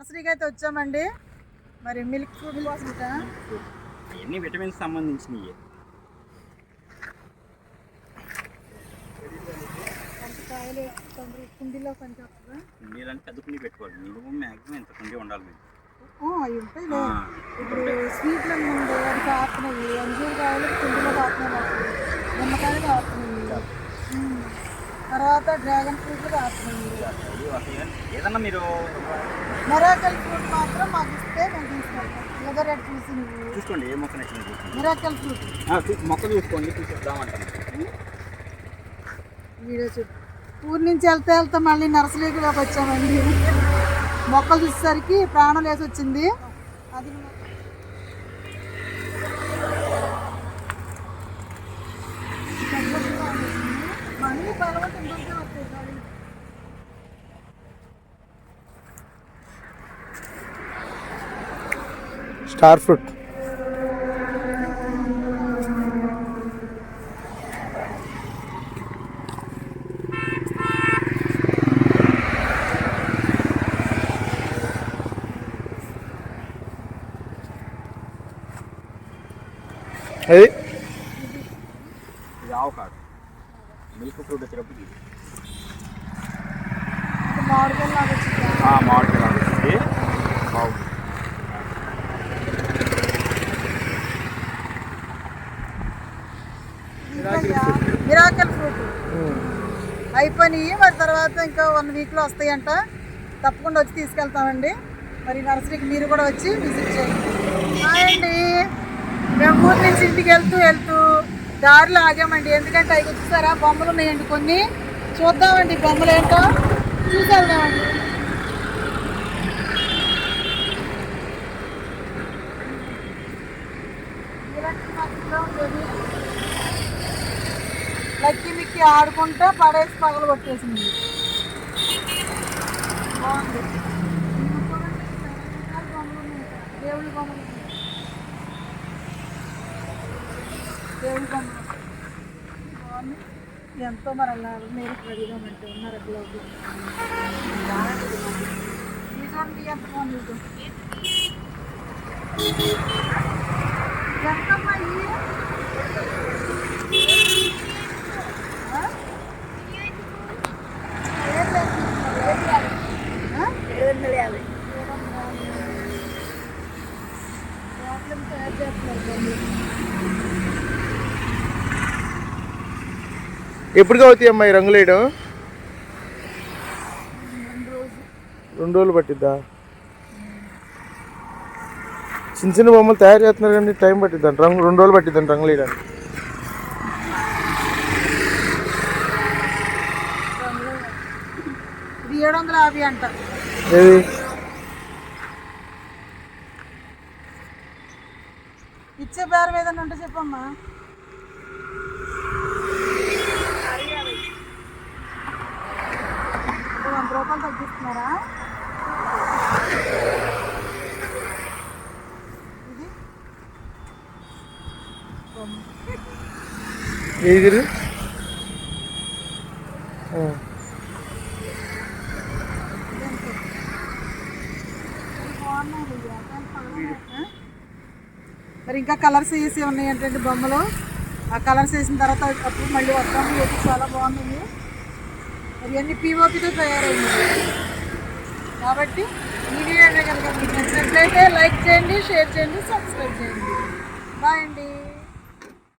నర్సరీకి అయితే వచ్చామండి. మరి మిల్క్ ఇవన్నీ విటమిన్స్ సంబంధించినవి కుండీలో కొంచెం వస్తుందా? నీళ్ళని పెద్ద కుండి పెట్టుకోవాలి. మినిమం మ్యాక్సిమం ఇంత కుండి ఉండాలి మీకు. ఆ, ఇప్పుడు స్వీట్లు అది అంజూరు కాయలు కుండీలో నిమ్మకాయలు. తర్వాత డ్రాగన్ వస్తాయి. ఏదన్నా మీరు మిరాకల్ ఫ్రూట్ మాత్రం మాకు ఇస్తే మేము తీసుకెళ్తాం ఏదో రేటు చూసి చూసుకోండి ఏ మొక్క నచ్చింది చూసుకోండి మిరాకల్ ఫ్రూట్. మొక్క చూసుకోండి చూసిద్దామంటాను. వీడియో చూడు. ఊరి నుంచి వెళ్తే వెళ్తే మళ్ళీ నర్సరీలోకి వచ్చామండి. మొక్కలు చూసేసరికి ప్రాణం లేసి వచ్చింది అది స్టార్ ఫ్రూట్ అది ఇది ఆవు కాదు మిల్క్ ఫ్రూట్ వచ్చేటప్పుడు ఇది ఇది మామిడికాయలు లాగా వచ్చిందా? ఆ, మామిడికాయ లాగా వచ్చింది బాగుంది మిరాకల్ ఫ్రూట్ అయిపోయినాయి. మరి తర్వాత ఇంకా వన్ వీక్లో వస్తాయంట. తప్పకుండా వచ్చి తీసుకెళ్తామండి. మరి నర్సరీకి మీరు కూడా వచ్చి విజిట్ చేయండి. అండి. మేము ఊరి నుంచి ఇంటికి వెళ్తూ వెళ్తూ దారిలో ఆగామండి. ఎందుకంటే అవి వచ్చేసారా బొమ్మలు ఉన్నాయండి కొన్ని. చూద్దామండి బొమ్మలు ఏంటో. చూసేద్దామండి. వెళ్దామండి మిక్కి ఆడుకుంటే పడేసి పగలు కొట్టేసింది బాగుంది దేవుడి బొమ్మలు దేవుడి బొమ్మలు బాగుంది. ఎంతో మరి అలా మీరు రెడీగా అంటే ఉన్నారు అట్లా చూడండి ఎంత బాగుంది ఇది. ఎంతమ్మా ఇవి? ఆ? ఏడు వందల యాభై. వాటిని ఎప్పటికి అవుతాయి అమ్మా ఈ రంగులు వేయడం? రెండు రోజులు పట్టిద్దా? చిన్న చిన్న బొమ్మలు తయారు చేస్తున్నారు కానీ టైం పట్టిద్దంట. రంగు రెండు రోజులు పట్టిద్దంట రంగులు వేయడానికి. ఏడు వందల యాభై అంట. ఏది? ఇచ్చే బేరం ఏదైనా ఉంటే చెప్పమ్మా. వంద రూపాయలు తగ్గిస్తున్నారా? ఇది? ఆ. మరి ఇంకా కలర్స్ వేసి ఉన్నాయి ఏంటంటే బొమ్మలు. ఆ కలర్స్ వేసిన తర్వాత అప్పుడు మళ్ళీ వస్తాము ఇది చాలా బాగుంది. మరి అన్ని పీఓపితో తయారైంది. కాబట్టి ఈ వీడియో కనుక మీకు నచ్చినట్లయితే లైక్ చేయండి షేర్ చేయండి సబ్స్క్రైబ్ చేయండి. బాయ్ అండి.